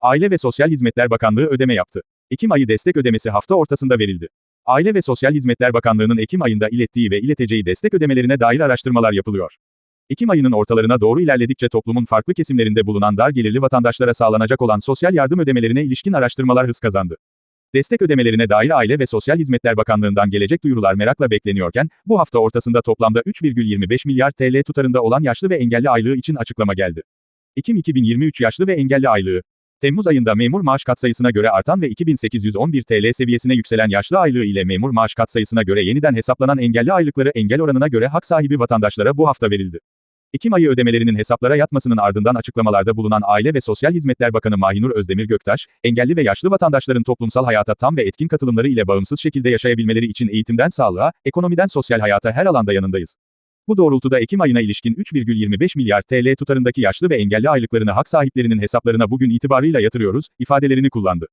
Aile ve Sosyal Hizmetler Bakanlığı ödeme yaptı. Ekim ayı destek ödemesi hafta ortasında verildi. Aile ve Sosyal Hizmetler Bakanlığı'nın Ekim ayında ilettiği ve ileteceği destek ödemelerine dair araştırmalar yapılıyor. Ekim ayının ortalarına doğru ilerledikçe toplumun farklı kesimlerinde bulunan dar gelirli vatandaşlara sağlanacak olan sosyal yardım ödemelerine ilişkin araştırmalar hız kazandı. Destek ödemelerine dair Aile ve Sosyal Hizmetler Bakanlığı'ndan gelecek duyurular merakla bekleniyorken, bu hafta ortasında toplamda 3,25 milyar TL tutarında olan yaşlı ve engelli aylığı için açıklama geldi. Ekim 2023 yaşlı ve engelli aylığı. Temmuz ayında memur maaş katsayısına göre artan ve 2811 TL seviyesine yükselen yaşlı aylığı ile memur maaş katsayısına göre yeniden hesaplanan engelli aylıkları engel oranına göre hak sahibi vatandaşlara bu hafta verildi. Ekim ayı ödemelerinin hesaplara yatmasının ardından açıklamalarda bulunan Aile ve Sosyal Hizmetler Bakanı Mahinur Özdemir Göktaş, engelli ve yaşlı vatandaşların toplumsal hayata tam ve etkin katılımları ile bağımsız şekilde yaşayabilmeleri için eğitimden sağlığa, ekonomiden sosyal hayata her alanda yanındayız. Bu doğrultuda Ekim ayına ilişkin 3,25 milyar TL tutarındaki yaşlı ve engelli aylıklarını hak sahiplerinin hesaplarına bugün itibarıyla yatırıyoruz, ifadelerini kullandı.